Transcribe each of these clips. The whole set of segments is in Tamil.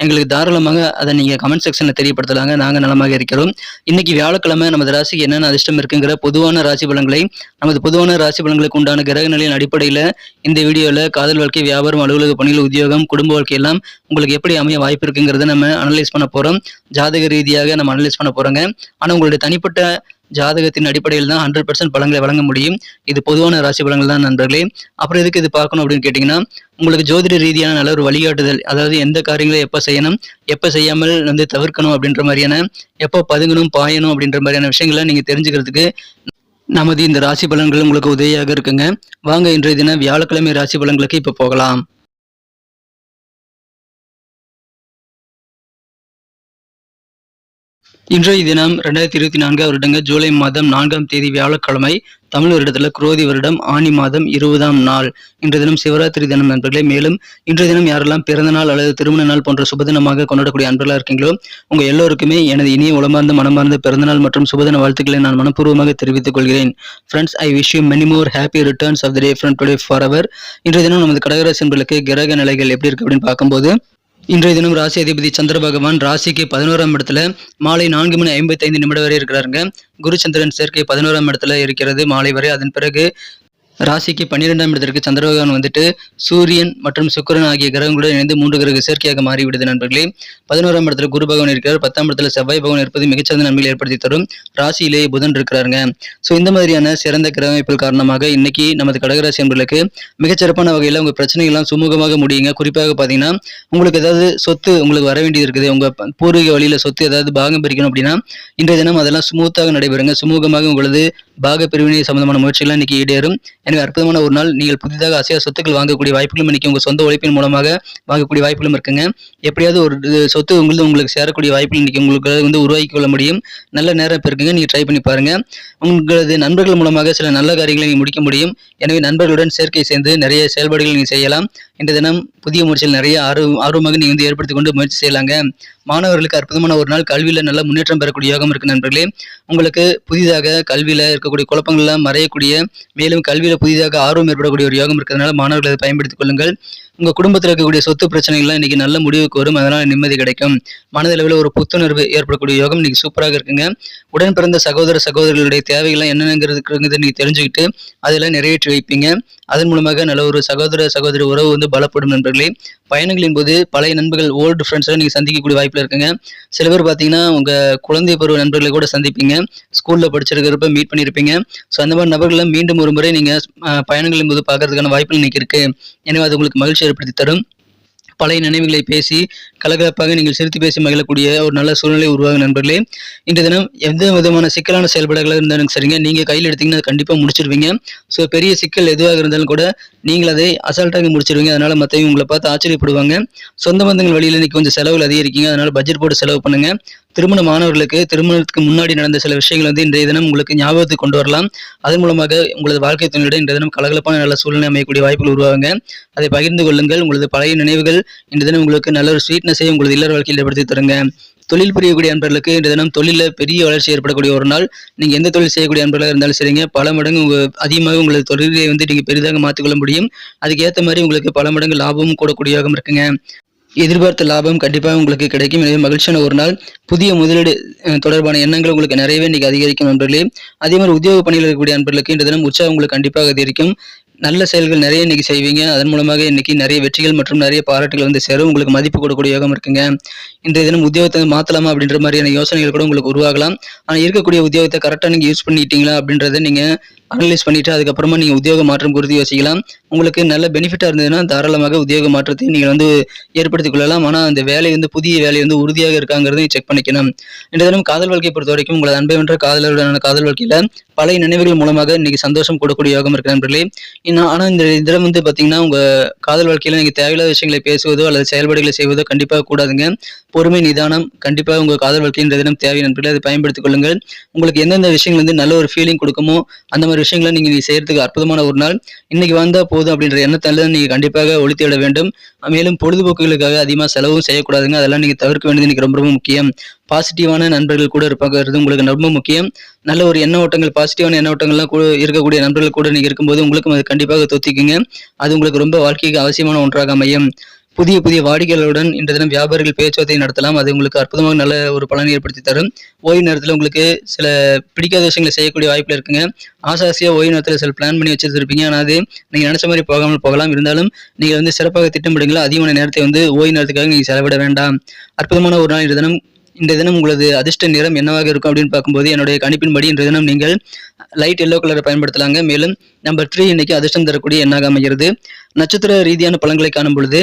எங்களுக்கு தாராளமாக அதை நீங்கள் கமெண்ட் செக்ஷனில் தெரியப்படுத்தலாங்க. நாங்கள் நலமாக இருக்கிறோம். இன்னைக்கு வியாழக்கிழமை நமது ராசிக்கு என்னென்ன அதிர்ஷ்டம் இருக்குங்கிற பொதுவான ராசி பலன்களை நமது பொதுவான ராசி பலன்களுக்கு உண்டான கிரக நிலையின் அடிப்படையில் இந்த வீடியோவில் காதல் வாழ்க்கை வியாபாரம் அலுவலக பணிகள் உத்தியோகம் குடும்ப வாழ்க்கை எல்லாம் உங்களுக்கு எப்படி அமைய வாய்ப்பு இருக்குங்கிறத நம்ம அனலைஸ் பண்ண போகிறோம் ஜாதக ரீதியாக நம்ம அனலைஸ் பண்ண போகிறோங்க ஆனால் உங்களுடைய தனிப்பட்ட ஜாதகத்தின் அடிப்படையில் தான் ஹண்ட்ரட் பர்சன்ட் பழங்களை வழங்க முடியும். இது பொதுவான ராசி பலங்கள் தான் நண்பர்களே. அப்புறம் எதுக்கு இது பார்க்கணும் அப்படின்னு கேட்டிங்கன்னா உங்களுக்கு ஜோதிட ரீதியான நல்ல ஒரு வழிகாட்டுதல் அதாவது எந்த காரியங்களை எப்போ செய்யணும் எப்போ செய்யாமல் வந்து தவிர்க்கணும் அப்படின்ற மாதிரியான எப்போ பதுங்கணும் பாயணும் அப்படின்ற மாதிரியான விஷயங்களை நீங்கள் தெரிஞ்சுக்கிறதுக்கு நமது இந்த ராசி பலன்கள் உங்களுக்கு உதவியாக இருக்குங்க. வாங்க இன்றைய தினம் வியாழக்கிழமை ராசி பலன்களுக்கு இப்போ போகலாம். இன்றைய தினம் ரெண்டாயிரத்தி இருபத்தி நான்காம் வருடங்க ஜூலை மாதம் நான்காம் தேதி வியாழக்கிழமை தமிழ் வருடத்தில் குரோதி வருடம் ஆணி மாதம் இருபதாம் நாள். இன்றைய தினம் சிவராத்திரி தினம் நண்பர்களே. மேலும் இன்றைய தினம் யாரெல்லாம் பிறந்த நாள் அல்லது திருமண நாள் போன்ற சுபதினமாக கொண்டாடக்கூடிய அன்பர்களாக இருக்கீங்களோ உங்க எல்லோருக்குமே எனது இனிய உளமார்ந்த மனமார்ந்த பிறந்தநாள் மற்றும் சுபதின வாழ்த்துக்களை நான் மனப்பூர்வமாக தெரிவித்துக் கொள்கிறேன். Friends I wish you many more happy returns of the day friend today for அவர் இன்றைய தினம் நமது கடகராசி என்பர்களுக்கு கிரக நிலைகள் எப்படி இருக்கு அப்படின்னு பார்க்கும்போது இன்றைய தினம் ராசி அதிபதி சந்திர பகவான் ராசிக்கு பதினோராம் இடத்துல மாலை நான்கு மணி ஐம்பத்தி ஐந்து நிமிடம் வரை இருக்கிறாருங்க. குரு சந்திரன் சேர்க்கை பதினோராம் இடத்துல இருக்கிறது. மாலை வரை அதன் பிறகு ராசிக்கு பன்னிரெண்டாம் இடத்திற்கு சந்திரபகவான் வந்துட்டு சூரியன் மற்றும் சுக்கிரன் ஆகிய கிரகங்களுடன் இணைந்து மூன்று கிரக சேர்க்கையாக மாறிவிடுது நண்பர்களே. பதினோராம் இடத்துல குரு பகவான் இருக்கிறார். பத்தாம் இடத்துல செவ்வாய் பகவான் இருப்பது மிகச்சிறந்த நன்மைகளை ஏற்படுத்தி தரும் ராசியிலேயே புதன் இருக்கிறாருங்க. ஸோ இந்த மாதிரியான சிறந்த கிரக அமைப்புகள் காரணமாக இன்னைக்கு நமது கடகராசி என்பர்களுக்கு மிகச்சிறப்பான வகையில் உங்கள் பிரச்சனைகள்லாம் சுமூகமாக முடியுங்க. குறிப்பாக பார்த்தீங்கன்னா உங்களுக்கு ஏதாவது சொத்து உங்களுக்கு வர வேண்டியது இருக்குது. உங்க பூர்வீக வழியில் சொத்து ஏதாவது பாகம் பிரிக்கணும் அப்படின்னா இன்றைய தினம் அதெல்லாம் ஸ்மூத்தாக நடைபெறுங்க. சுமூகமாக உங்களது பாக பிரிவினை சம்பந்தமான முயற்சிகள் இன்னைக்கு ஈடேறும். எனவே அற்புதமான ஒரு நாள். நீங்கள் புதிதாக அசையா சொத்துக்கள் வாங்கக்கூடிய வாய்ப்புகளும் இன்னைக்கு உங்க சொந்த உழைப்பின் மூலமாக வாங்கக்கூடிய வாய்ப்புகளும் இருக்குங்க. எப்படியாவது ஒரு சொத்து உங்களுக்கு உங்களுக்கு சேரக்கூடிய வாய்ப்புகள் இன்னைக்கு உங்களுக்கு வந்து உருவாக்கி கொள்ள முடியும். நல்ல நேரம் இப்போ இருக்குங்க. நீங்க ட்ரை பண்ணி பாருங்க. உங்களது நண்பர்கள் மூலமாக சில நல்ல காரியங்களை நீங்க முடிக்க முடியும். எனவே நண்பர்களுடன் சேர்க்கை சேர்ந்து நிறைய செயல்பாடுகள் நீங்க செய்யலாம். இந்த தினம் புதிய முயற்சிகள் நிறைய ஆர்வம் ஆர்வமாக நீங்க வந்து ஏற்படுத்தி கொண்டு முயற்சி செய்யலாங்க. மாணவர்களுக்கு அற்புதமான ஒரு நாள். கல்வியில் நல்ல முன்னேற்றம் பெறக்கூடிய யோகம் இருக்கு நண்பர்களே. உங்களுக்கு புதிதாக கல்வியில் இருக்கக்கூடிய குழப்பங்கள்லாம் மறையக்கூடிய மேலும் கல்வியில் புதிதாக ஆர்வம் ஏற்படக்கூடிய ஒரு யோகம் இருக்கிறதுனால மாணவர்கள் அதை பயன்படுத்திக் கொள்ளுங்கள். உங்கள் குடும்பத்தில் இருக்கக்கூடிய சொத்து பிரச்சனைகள்லாம் இன்றைக்கி நல்ல முடிவுக்கு வரும் அதனால் நிம்மதி கிடைக்கும். மனதளவில் ஒரு புத்துணர்வு ஏற்படக்கூடிய யோகம் இன்றைக்கி சூப்பராக இருக்குங்க. உடன் பிறந்த சகோதர சகோதரிகளுடைய தேவைகள்லாம் என்னென்னங்கிறது நீங்கள் தெரிஞ்சுக்கிட்டு அதெல்லாம் நிறைவேற்றி வைப்பீங்க. அதன் மூலமாக நல்ல ஒரு சகோதர சகோதரி உறவு வந்து பலப்படும் நண்பர்களே. பயணங்களின் போது பழைய நண்பர்கள் ஓல்டு ஃப்ரெண்ட்ஸ்லாம் நீங்கள் சந்திக்கக்கூடிய வாய்ப்பு வாய்ப்பில் இருக்குங்க. சில பேர் பார்த்தீங்கன்னா உங்கள் குழந்தை பருவ நண்பர்களை கூட சந்திப்பீங்க. ஸ்கூலில் படிச்சிருக்கிறப்ப மீட் பண்ணியிருப்பீங்க ஸோ அந்த மாதிரி நபர்களை மீண்டும் ஒரு முறை நீங்கள் பயணங்களின் போது பார்க்கறதுக்கான வாய்ப்புகள் இன்னைக்கு இருக்கு. எனவே அது உங்களுக்கு மகிழ்ச்சி ஏற்படுத்தி தரும். பழைய நினைவுகளை பேசி கலகலப்பாக நீங்கள் சிரித்து பேசி மகிழக்கூடிய ஒரு நல்ல சூழ்நிலை உருவாகும் நண்பர்களே. இன்றைய தினம் எந்த விதமான சிக்கலான செயல்பாடுகளாக இருந்தாலும் சரிங்க. நீங்கள் கையில் எடுத்தீங்கன்னா கண்டிப்பாக முடிச்சிருவீங்க. ஸோ பெரிய சிக்கல் எதுவாக இருந்தாலும் கூட நீங்கள் அதை அசால்ட்டாக முடிச்சிருவீங்க. அதனால் மற்றவங்க உங்களை பார்த்து ஆச்சரியப்படுவாங்க. சொந்த பந்தங்கள் வழியில் இன்றைக்கி கொஞ்சம் செலவுகள் அதிகரிக்கீங்க. அதனால் பட்ஜெட் போட்டு செலவு பண்ணுங்கள் திருமண மாணவர்களுக்கு திருமணத்துக்கு முன்னாடி நடந்த சில விஷயங்கள் வந்து இன்றைய தினம் உங்களுக்கு ஞாபகத்துக்கு கொண்டு வரலாம். அதன் மூலமாக உங்களது வாழ்க்கை துணையிட இன்றைய தினம் கலகலப்பான நல்ல சூழ்நிலை அமையக்கூடிய வாய்ப்புகள் உருவாங்க அதை பகிர்ந்து கொள்ளுங்கள். உங்களது பழைய நினைவுகள் இன்றைய தினம் உங்களுக்கு நல்ல ஒரு ஸ்வீட்னஸை உங்களது இல்லற வாழ்க்கையில் ஏற்படுத்தி தருங்க. தொழில் புரியக்கூடிய நண்பர்களுக்கு இன்றைய தினம் தொழிலில் பெரிய வளர்ச்சி ஏற்படக்கூடிய ஒரு நாள். நீங்கள் எந்த தொழில் செய்யக்கூடிய நண்பர்களாக இருந்தாலும் சரிங்க. பல மடங்கு உங்க அதிகமாக உங்களது தொழிலை வந்து நீங்கள் பெரிதாக மாற்றிக்கொள்ள முடியும். அதுக்கேற்ற மாதிரி உங்களுக்கு பல மடங்கு லாபமும் கூடக்கூடியதாகவும் இருக்குங்க. எதிர்பார்த்த லாபம் கண்டிப்பாக உங்களுக்கு கிடைக்கும். எனவே மகிழ்ச்சியான ஒரு நாள். புதிய முதலீடு தொடர்பான எண்ணங்கள் உங்களுக்கு நிறையவே இன்றைக்கி அதிகரிக்கும் நண்பர்களே அதே மாதிரி உத்தியோக பணியில் இருக்கக்கூடிய நண்பர்களுக்கு இந்த தினம் உற்சாகம் உங்களுக்கு கண்டிப்பாக அதிகரிக்கும். நல்ல செயல்கள் நிறைய இன்னைக்கு செய்வீங்க. அதன் மூலமாக இன்னைக்கு நிறைய வெற்றிகள் மற்றும் நிறைய பாராட்டுகள் வந்து சேரும். உங்களுக்கு மதிப்பு கொடுக்கக்கூடிய யோகம் இருக்குங்க. இந்த தினம் உத்தியோகத்தை மாற்றலாமா அப்படின்ற மாதிரியான யோசனைகள் கூட உங்களுக்கு உருவாகலாம். ஆனால் இருக்கக்கூடிய உத்தியோகத்தை கரெக்டாக நீங்கள் யூஸ் பண்ணிட்டீங்களா அப்படின்றத நீங்கள் அனலைஸ் பண்ணிட்டு அதுக்கப்புறமா நீங்கள் உத்தியோக மாற்றம் குறித்து யோசிக்கலாம். உங்களுக்கு நல்ல பெனிஃபிட்டாக இருந்ததுன்னா தாராளமாக உத்தியோக மாற்றத்தை நீங்கள் வந்து ஏற்படுத்திக் கொள்ளலாம். ஆனால் அந்த வேலை வந்து புதிய வேலை வந்து உறுதியாக இருக்காங்கிறதையும் செக் பண்ணிக்கணும். இந்த தினம் காதல் வாழ்க்கையை பொறுத்த வரைக்கும் உங்களது அன்பை வென்ற காதலருடனான காதல் வாழ்க்கையில் பழைய நினைவுகள் மூலமாக இன்னைக்கு சந்தோஷம் கொடுக்கக்கூடிய யோகம் இருக்கு நண்பர்களே. ஆனா இந்த இதில் வந்து பார்த்தீங்கன்னா, உங்க காதல் வாழ்க்கையில நீங்க தேவையில்லாத விஷயங்களை பேசுவதோ, அல்லது செயல்பாடுகளை செய்வதோ கண்டிப்பாக கூடாதுங்க. பொறுமை, நிதானம் கண்டிப்பாக உங்க காதல் வாழ்க்கை தினம் தேவை நண்பர்களை அதை பயன்படுத்திக் கொள்ளுங்கள். உங்களுக்கு எந்தெந்த விஷயங்கள் வந்து நல்ல ஒரு ஃபீலிங் கொடுக்குமோ அந்த மாதிரி விஷயங்களை நீங்க நீ அற்புதமான ஒரு நாள். இன்னைக்கு வந்தா போதும் அப்படின்ற எண்ணத்தால நீங்க கண்டிப்பாக ஒழித்து விட வேண்டும். மேலும் பொழுதுபோக்குகளுக்காக அதிகமாக செலவும் செய்யக்கூடாதுங்க. அதெல்லாம் நீங்க தவிர்க்க வேண்டியது இன்னைக்கு ரொம்ப ரொம்ப முக்கியம். பாசிட்டிவான நண்பர்கள் கூட இருப்பாங்கிறது உங்களுக்கு ரொம்ப முக்கியம். நல்ல ஒரு எண்ண ஓட்டங்கள், பாசிட்டிவான எண்ண ஓட்டங்கள்லாம் கூட இருக்கக்கூடிய நண்பர்கள் கூட நீங்கள் இருக்கும்போது, உங்களுக்கும் அது கண்டிப்பாக தொத்திக்குங்க. அது உங்களுக்கு ரொம்ப வாழ்க்கைக்கு அவசியமான ஒன்றாக அமையும். புதிய புதிய வாடிக்கையாளர்களுடன் இன்றைய தினம் வியாபாரிகள் பேச்சுவார்த்தை நடத்தலாம். அது உங்களுக்கு அற்புதமாக நல்ல ஒரு பலனை ஏற்படுத்தி தரும். ஓய்வு நேரத்தில் உங்களுக்கு சில பிடிக்காத விஷயங்களை செய்யக்கூடிய வாய்ப்பில் இருக்குங்க. ஆசை ஓய்வு நேரத்தில் சில பிளான் பண்ணி வச்சிருந்திருப்பீங்க. ஆனால் அது நீங்கள் நினச்ச மாதிரி போகாமல் போகலாம். இருந்தாலும் நீங்கள் வந்து சிறப்பாக திட்டமிடுங்களோ அதிகமான நேரத்தை வந்து ஓய்வு நேரத்துக்காக நீங்கள் செலவிட வேண்டாம். அற்புதமான ஒரு நாள் இன்றைய தினம். இந்த தினம் உங்களது அதிர்ஷ்ட நிறம் என்னவாக இருக்கும் அப்படின்னு பார்க்கும்போது, என்னுடைய கணிப்பின்படி இன்றைய தினம் நீங்கள் லைட் எல்லோ கலரை பயன்படுத்தலாங்க. மேலும் நம்பர் த்ரீ இன்னைக்கு அதிர்ஷ்டம் தரக்கூடிய எண்ணாக அமைகிறது. நட்சத்திர ரீதியான பழங்களை காணும் பொழுது,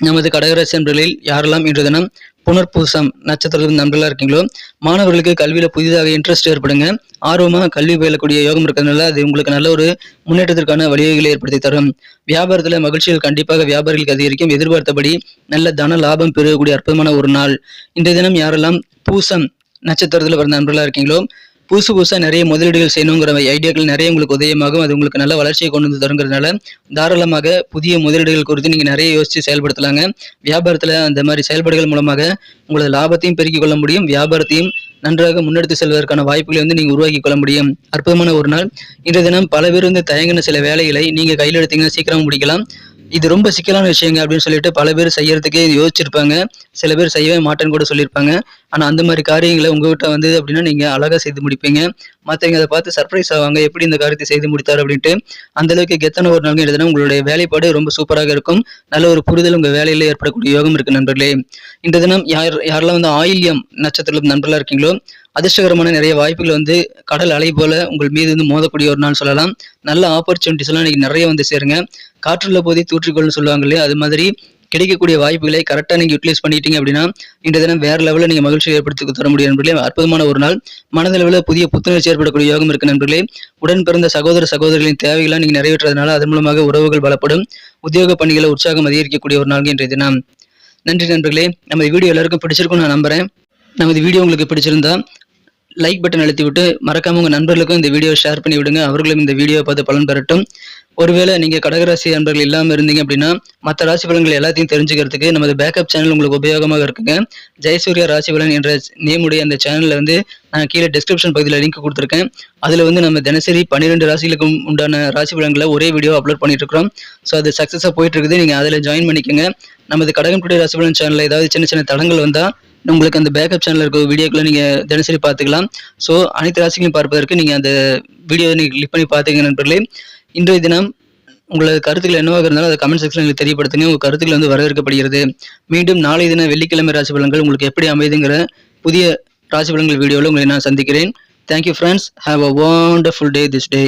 நமது கடகராசி நண்பர்களில் யாரெல்லாம் இன்றைய தினம் புனர்பூசம் நட்சத்திரத்தில் நண்பர்களாக இருக்கீங்களோ, மாணவர்களுக்கு கல்வியில புதிதாக இன்ட்ரெஸ்ட் ஏற்படுங்க. ஆர்வமா கல்வி பயிலக்கூடிய யோகம் இருக்கிறதுனால, அது உங்களுக்கு நல்ல ஒரு முன்னேற்றத்திற்கான வழிவகைகளை ஏற்படுத்தி தரும். வியாபாரத்தில் மகிழ்ச்சிகள் கண்டிப்பாக வியாபாரிகளுக்கு அதிகரிக்கும். எதிர்பார்த்தபடி நல்ல தன லாபம் பெருகக்கூடிய அற்புதமான ஒரு நாள். இன்றைய தினம் யாரெல்லாம் பூசம் நட்சத்திரத்தில் பிறந்த நண்பர்களா இருக்கீங்களோ, புதுசு புதுசாக நிறைய முதலீடுகள் செய்யணுங்கிற ஐடியாக்கள் நிறைய உங்களுக்கு உதயமாகும். அது உங்களுக்கு நல்ல வளர்ச்சியை கொண்டு வந்து தருங்கிறதுனால, தாராளமாக புதிய முதலீடுகள் குறித்து நீங்கள் நிறைய யோசித்து செயல்படுத்தலாங்க. வியாபாரத்தில் அந்த மாதிரி செயல்பாடுகள் மூலமாக உங்களது லாபத்தையும் பெருக்கிக் கொள்ள முடியும். வியாபாரத்தையும் நன்றாக முன்னெடுத்து செல்வதற்கான வாய்ப்புகளை வந்து நீங்கள் உருவாக்கிக் கொள்ள முடியும். அற்புதமான ஒரு நாள். இன்றைய தினம் பல பேர் வந்து தயங்கின சில வேலைகளை நீங்கள் கையில் எடுத்தீங்கன்னா சீக்கிரம் முடிக்கலாம். இது ரொம்ப சிக்கலான விஷயங்க அப்படின்னு சொல்லிட்டு பல பேர் செய்யறதுக்கே யோசிச்சிருப்பாங்க. சில பேர் செய்யவே மாட்டேன்னு கூட சொல்லியிருப்பாங்க. ஆனால் அந்த மாதிரி காரியங்களை உங்ககிட்ட வந்தது அப்படின்னா, நீங்கள் அழகாக செய்து முடிப்பீங்க. மற்றவங்க அதை பார்த்து சர்ப்ரைஸ் ஆவாங்க. எப்படி இந்த காரியத்தை செய்து முடித்தார் அப்படின்ட்டு. அந்த அளவுக்கு கெத்தான ஒரு நாள் இன்றைய உங்களுடைய வேலைப்பாடு ரொம்ப சூப்பராக இருக்கும். நல்ல ஒரு புரிதல் உங்கள் வேலையில் ஏற்படக்கூடிய யோகம் இருக்கு நண்பர்களே. இந்த தினம் யார் யாரெல்லாம் வந்து ஆயில்யம் நட்சத்திரத்தில் நண்பர்களாக இருக்கீங்களோ, அதிர்ஷ்டகரமான நிறைய வாய்ப்புகள் வந்து கடல் அலை போல உங்கள் மீது வந்து மோதக்கூடிய ஒரு நாள் சொல்லலாம். நல்ல ஆப்பர்ச்சுனிட்டிஸ் எல்லாம் இன்னைக்கு நிறைய வந்து சேருங்க. காற்றுள்ள போதே தூற்றிக்கொள்ன்னு சொல்லுவாங்க இல்லையா? அது மாதிரி கிடைக்கக்கூடிய வாய்ப்புகளை கரெக்டாக நீங்க யூட்டிலைஸ் பண்ணிட்டீங்க அப்படின்னா, இன்றைய தினம் வேற லெவலில் நீங்கள் மகிழ்ச்சியை ஏற்படுத்தி தர முடியும் நண்பர்களே. அற்புதமான ஒரு நாள். மனதளவில் புதிய புத்துணர்ச்சி ஏற்படக்கூடிய யோகம் இருக்கு நண்பர்களே. உடன் பிறந்த சகோதர, சகோதரிகளின் தேவைகளாக நீங்க நிறைவேற்றுறதுனால, அதன் மூலமாக உறவுகள் பலப்படும். உத்தியோக பணிகளை உற்சாகம் அதிகரிக்கக்கூடிய ஒரு நாள் இன்றைய தினம். நன்றி நண்பர்களே. நம்ம வீடியோ எல்லாருக்கும் பிடிச்சிருக்கும் நான் நம்புறேன். நமது வீடியோ உங்களுக்கு பிடிச்சிருந்தா, லைக் பட்டன் அழுத்திவிட்டு, மறக்காம உங்கள் நண்பர்களுக்கும் இந்த வீடியோ ஷேர் பண்ணி விடுங்க. அவர்களும் இந்த வீடியோ பார்த்து பலன் பெறட்டும். ஒருவேளை நீங்கள் கடகராசி நண்பர்கள் இல்லாமல் இருந்தீங்க அப்படின்னா, மற்ற ராசி பலன்கள் எல்லாத்தையும் தெரிஞ்சுக்கிறதுக்கு நமது பேக்கப் சேனல் உங்களுக்கு உபயோகமாக இருக்குங்க. ஜெயசூர்யா ராசி பலன் என்ற நேமுடைய அந்த சேனலில் வந்து நான் கீழே டிஸ்கிரிப்ஷன் பகுதியில் லிங்க் கொடுத்துருக்கேன் அதில் வந்து நம்ம தினசரி 12 ராசிகளுக்கும் உண்டான ராசி பலன்களை ஒரே வீடியோ அப்லோட் பண்ணிட்டு இருக்கிறோம். ஸோ அது சக்ஸஸாக போயிட்டு இருக்குது. நீங்கள் அதில் ஜாயின் பண்ணிக்கோங்க நமது கடகம் டுடே ராசி பலன் சேனலில் ஏதாவது சின்ன சின்ன தடங்கள் வந்தால் உங்களுக்கு அந்த பேக்கப் சேனலில் இருக்க வீடியோக்கள நீங்கள் தினசரி பார்த்துக்கலாம். ஸோ அனைத்து ராசிகளையும் பார்ப்பதற்கு நீங்கள் அந்த வீடியோவை நீங்கள் கிளிக் பண்ணி பார்த்துக்கங்க நண்பர்களே. இன்றைய தினம் உங்களது கருத்துக்கள் என்னவாக இருந்தாலும் அதை கமெண்ட் செக்ஷனில் எங்களுக்கு தெரியப்படுத்துங்க. உங்கள் கருத்துக்கள் வந்து வரவேற்கப்படுகிறது. மீண்டும் நாளை தின வெள்ளிக்கிழமை ராசி பலன்கள் உங்களுக்கு எப்படி அமைதுங்கிற புதிய ராசி பலன்கள் வீடியோவில் உங்களை நான் சந்திக்கிறேன். Thank you have have wonderful day this day.